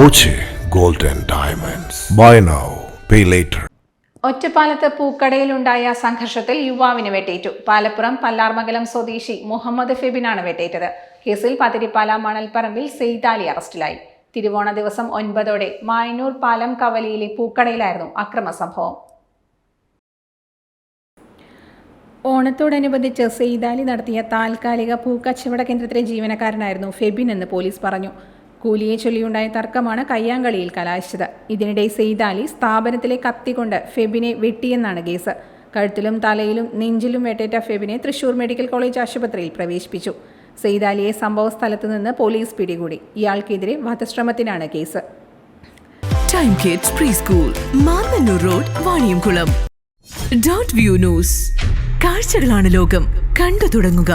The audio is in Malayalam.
Boche gold and diamonds buy now pay later ഒറ്റപ്പാലത്ത് പൂക്കടയിലുണ്ടായ സംഘർഷത്തിൽ യുവാവിന് വെട്ടേറ്റു. പാലപ്പുറം പല്ലാർമംഗലം സ്വദേശി മുഹമ്മദ് ഫെബിനാണ് വെട്ടേറ്റത്. കേസിൽ പതിരിപ്പാല മണൽപ്പറമ്പിൽ സെയ്താലി അറസ്റ്റിലായി. തിരുവോണ ദിവസം ഒൻപതോടെ മായനൂർ പാലം കവലിയിലെ പൂക്കടയിലായിരുന്നു അക്രമ സംഭവം ഓണത്തോടനുബന്ധിച്ച് സെയ്താലി നടത്തിയ താൽക്കാലിക പൂക്കച്ചവട കേന്ദ്രത്തിലെ ജീവനക്കാരനായിരുന്നു ഫെബിൻ എന്ന് പോലീസ് പറഞ്ഞു. കൂലിയെ ചൊല്ലിയുണ്ടായ തർക്കമാണ് കയ്യാങ്കളിയിൽ കലാശിച്ചത്. ഇതിനിടെ സെയ്താലി സ്ഥാപനത്തിലെ കത്തികൊണ്ട് ഫെബിനെ വെട്ടിയെന്നാണ് കേസ്. കഴുത്തിലും തലയിലും നെഞ്ചിലും വെട്ടേറ്റ ഫെബിനെ തൃശൂർ മെഡിക്കൽ കോളേജ് ആശുപത്രിയിൽ പ്രവേശിപ്പിച്ചു. സെയ്താലിയെ സംഭവ നിന്ന് പോലീസ് പിടികൂടി. ഇയാൾക്കെതിരെ വധശ്രമത്തിനാണ് case. Time kids pre school Mannannur road Vaniyamkulam dot view news കാഴ്ചകളാണ് ലോകം. കണ്ടു തുടങ്ങുക.